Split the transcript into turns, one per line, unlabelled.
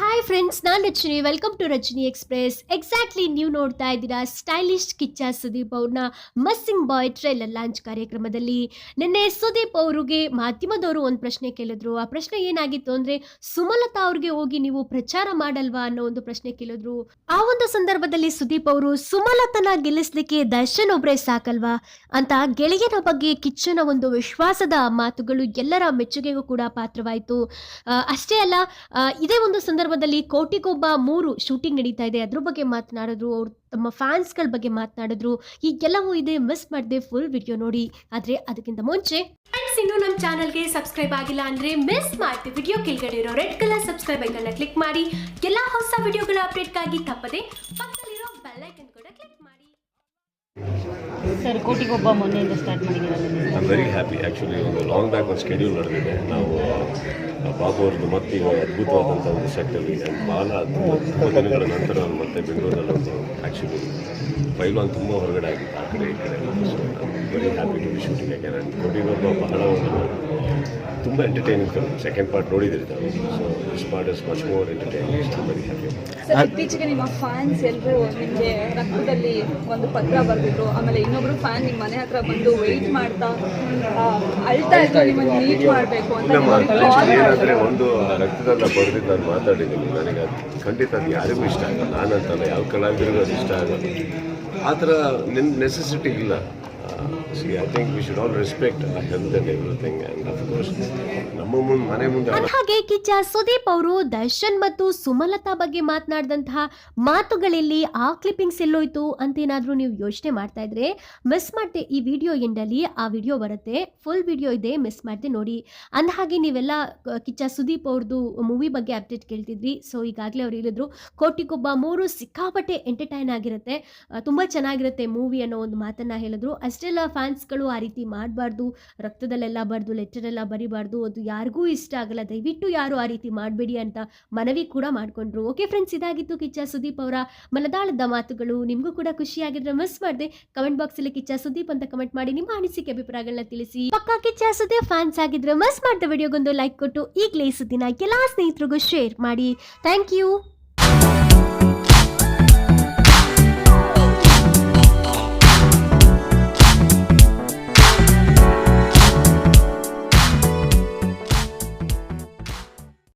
Hi friends ನಾನು Rachani welcome to Rachani express exactly ನೀವು ನೋಡ್ತಾ ಇದ್ದೀರಾ ಸ್ಟೈಲಿಶ್ ಕಿಚ್ಚ ಸುದೀಪ್ ಅವ್ರನ್ನ ಮಸ್ಸಿಂಗ್ ಬಾಯ್ ಟ್ರೈಲರ್ ಲಾಂಚ್ ಕಾರ್ಯಕ್ರಮದಲ್ಲಿ. ನಿನ್ನೆ ಸುದೀಪ್ ಅವ್ರಿಗೆ ಮಾಧ್ಯಮದವರು ಒಂದು ಪ್ರಶ್ನೆ ಕೇಳಿದ್ರು. ಆ ಪ್ರಶ್ನೆ ಏನಾಗಿತ್ತು ಅಂದ್ರೆ, ಸುಮಲತಾ ಅವ್ರಿಗೆ ಹೋಗಿ ನೀವು ಪ್ರಚಾರ ಮಾಡಲ್ವಾ ಅನ್ನೋ ಒಂದು ಪ್ರಶ್ನೆ ಕೇಳಿದ್ರು. ಆ ಒಂದು ಸಂದರ್ಭದಲ್ಲಿ ಸುದೀಪ್ ಅವರು, ಸುಮಲತನ ಗೆಲ್ಲಿಸ್ಲಿಕ್ಕೆ ದರ್ಶನ್ ಒಬ್ರೆ ಸಾಕಲ್ವಾ? ಅಂತ ಗೆಳೆಯನ ಬಗ್ಗೆ ಕಿಚ್ಚನ ಒಂದು ವಿಶ್ವಾಸದ ಮಾತುಗಳು ಎಲ್ಲರ ಮೆಚ್ಚುಗೆಗೂ ಕೂಡ ಪಾತ್ರವಾಯಿತು. ಅಷ್ಟೇ ಅಲ್ಲ ಇದೇ ಒಂದು ಸಂದರ್ಭದಲ್ಲಿ ಕೋಟಿಗೊಬ್ಬ ಮೂರು ಶೂಟಿಂಗ್ ನಡೀತಾ ಇದೆ. ಅದ್ರ ಬಗ್ಗೆ ಮಾತನಾಡಿದ್ರು ಅವ್ರು, ತಮ್ಮ ಫ್ಯಾನ್ಸ್ಗಳ ಬಗ್ಗೆ ಮಾತನಾಡಿದ್ರು. ಹೀಗೆಲ್ಲವೂ ಇದೆ ಮಿಸ್ ಮಾಡಿದೆ ಫುಲ್ ವಿಡಿಯೋ ನೋಡಿ. ಆದ್ರೆ ಅದಕ್ಕಿಂತ ಮುಂಚೆ ಇನ್ನು ನಮ್ಮ ಚಾನಲ್ಗೆ ಸಬ್ಸ್ಕ್ರೈಬ್ ಆಗಿಲ್ಲ ಅಂದ್ರೆ ಮಿಸ್ ಮಾಡ್ತೀವಿ ವಿಡಿಯೋ ಕೆಳಗಡೆ ಇರೋ ರೆಡ್ ಕಲರ್ ಸಬ್ಸ್ಕ್ರೈಬ್ ಐಕನ್ನ ಕ್ಲಿಕ್ ಮಾಡಿ. ಎಲ್ಲಾ ಹೊಸ ವಿಡಿಯೋಗಳ ಅಪ್ಡೇಟ್ಗಾಗಿ ತಪ್ಪದೆ
ಸರ್
ವೆರಿ ಹ್ಯಾಪಿ ಆ್ಯಕ್ಚುಲಿ ಒಂದು ಲಾಂಗ್ ಬ್ಯಾಕ್ ಒಂದು ಸ್ಕೆಡ್ಯೂಲ್ ನಡೆದಿದೆ. ನಾವು ಬಾಬು ಅವ್ರದ್ದು ಮತ್ತೆ ಇವಾಗ ಅದ್ಭುತವಾದಂಥ ಒಂದು ಸೆಟ್ಟಲ್ಲಿ ಭಾಳ ತುಂಬ ದಿನಗಳ ನಂತರ ಮತ್ತೆ ಬೆಂಗಳೂರಲ್ಲಿ ಒಂದು ಆ್ಯಕ್ಚುಲಿ ಪೈಲ್ವಾನ್ ತುಂಬ ಹೊರಗಡೆ ಆಗಿತ್ತು, ಆ ಕಡೆ ಈ ಕಡೆ very happy to be shooting ಯಾಕೆಂದರೆ ಕೋಟಿಗೊಬ್ಬ ಬಹಳ ಒಂದು ತುಂಬ ಎಂಟರ್ಟೈನಿಂಗ್ ಫಿಲ್ಮ್ ಸೆಕೆಂಡ್ ಪಾರ್ಟ್ ನೋಡಿದ್ರಿ ತಾವು. So this part is much more entertaining very happy
sir ಇತ್ತೀಚೆಗೆ ನಿಮ್ಮ ಫ್ಯಾನ್ಸ್ ಎಲ್ಲರೂ ನಿಮಗೆ ರಕ್ತದಲ್ಲಿ ಒಂದು ಪತ್ರ ಬರೆದಿದ್ರು. ಆಮೇಲೆ ಇನ್ನೊಬ್ರು ಫ್ಯಾನ್ ನಿಮ್ಮ ಮನೆ ಹತ್ರ ಬಂದು ವೆಯ್ಟ್ ಮಾಡ್ತಾ ಅಳ್ತಾ ಇದ್ರು ನಿಮ್ಮನ್ನು ಮೀಟ್ ಮಾಡಬೇಕು ಅಂತ
ನಮ್ಮ
ಕಾಲ್
ಆಕ್ಚುಲಿ ಏನಂದರೆ ಒಂದು ರಕ್ತದಲ್ಲ ಬರೆದಿದ್ದು ನಾನು ಮಾತಾಡಿದ್ದೀನಿ. ನನಗೆ ಅದು ಖಂಡಿತ ಅದು ಯಾರಿಗೂ ಇಷ್ಟ ಆಗಲ್ಲ. ನಾನಂತಲ್ಲ ಯಾವ ಕಲಾವಿದರಿಗೂ ಅದು ಇಷ್ಟ ಆಗಲ್ಲ. ಆ ಥರ ನಿನ್ ನೆಸೆಸಿಟಿ ಇಲ್ಲ. See I think we should all respect health and everything and of course ನಮ್ಮ ಮನೆ ಮುಂದೆ
ಹಾಗೆ ಕಿಚ್ಚ ಸುದೀಪ್ ಅವರು ದರ್ಶನ್ ಮತ್ತು ಸುಮಲತಾ ಬಗ್ಗೆ ಮಾತನಾಡಿದಂತಹ ಮಾತುಗಳಲ್ಲಿ ಆ ಕ್ಲಿಪ್ಪಿಂಗ್ಸ್ ಎಲ್ಲೋಯ್ತು ಅಂತೇನಾದ್ರೂ ನೀವು ಯೋಚನೆ ಮಾಡ್ತಾ ಇದ್ರೆ ಮಿಸ್ ಮಾಡ್ದೆ ಈ ವಿಡಿಯೋ ಎಂಡಲ್ಲಿ ಆ ವಿಡಿಯೋ ಬರುತ್ತೆ ಫುಲ್ ವಿಡಿಯೋ ಇದೆ ಮಿಸ್ ಮಾಡ್ದೆ ನೋಡಿ. ಅಂದಹಾಗೆ ನೀವೆಲ್ಲ ಕಿಚ್ಚ ಸುದೀಪ್ ಅವ್ರದ್ದು ಮೂವಿ ಬಗ್ಗೆ ಅಪ್ಡೇಟ್ ಕೇಳ್ತಿದ್ರಿ ಸೊ ಈಗಾಗಲೇ ಅವ್ರು ಹೇಳಿದ್ರು, ಕೋಟಿಗೊಬ್ಬ ಮೂರು ಸಿಕ್ಕಾಪಟ್ಟೆ ಎಂಟರ್ಟೈನ್ ಆಗಿರುತ್ತೆ ತುಂಬಾ ಚೆನ್ನಾಗಿರುತ್ತೆ ಮೂವಿ ಅನ್ನೋ ಒಂದು ಮಾತನ್ನ ಹೇಳಿದ್ರು. ಅಷ್ಟೆಲ್ಲ ಫ್ಯಾನ್ಸ್ಗಳು ಆ ರೀತಿ ಮಾಡಬಾರ್ದು, ರಕ್ತದಲ್ಲೆಲ್ಲ ಬರೆದು ಲೆಟರ್ ಎಲ್ಲ ಬರಿಬಾರ್ದು, ಅದು ಯಾರಿಗೂ ಇಷ್ಟ ಆಗಲ್ಲ. ದಯವಿಟ್ಟು ಯಾರು ಆ ರೀತಿ ಮಾಡಬೇಡಿ ಅಂತ ಮನವಿ ಕೂಡ ಮಾಡಿಕೊಂಡ್ರು. ಓಕೆ ಫ್ರೆಂಡ್ಸ್ ಇದಾಗಿತ್ತು ಕಿಚ್ಚ ಸುದೀಪ್ ಅವರ ಮನದಾಳದ ಮಾತುಗಳು. ನಿಮಗೂ ಕೂಡ ಖುಷಿಯಾಗಿದ್ರೆ ಮಿಸ್ ಮಾಡಿದೆ. ಕಮೆಂಟ್ ಬಾಕ್ಸಲ್ಲಿ ಕಿಚ್ಚ ಸುದೀಪ್ ಅಂತ ಕಮೆಂಟ್ ಮಾಡಿ ನಿಮ್ಮ ಅನಿಸಿಕೆ ಅಭಿಪ್ರಾಯಗಳನ್ನ ತಿಳಿಸಿ. ಪಕ್ಕಾ ಕಿಚ್ಚ ಸುದೀಪ್ ಫ್ಯಾನ್ಸ್ ಆಗಿದ್ರೆ ಮಿಸ್ ಮಾಡಿದ ವಿಡಿಯೋಗೊಂದು ಲೈಕ್ ಕೊಟ್ಟು ಈಗಲೇ ಸುದ್ದಿನ ಎಲ್ಲ ಸ್ನೇಹಿತರಿಗೂ ಶೇರ್ ಮಾಡಿ. Thank you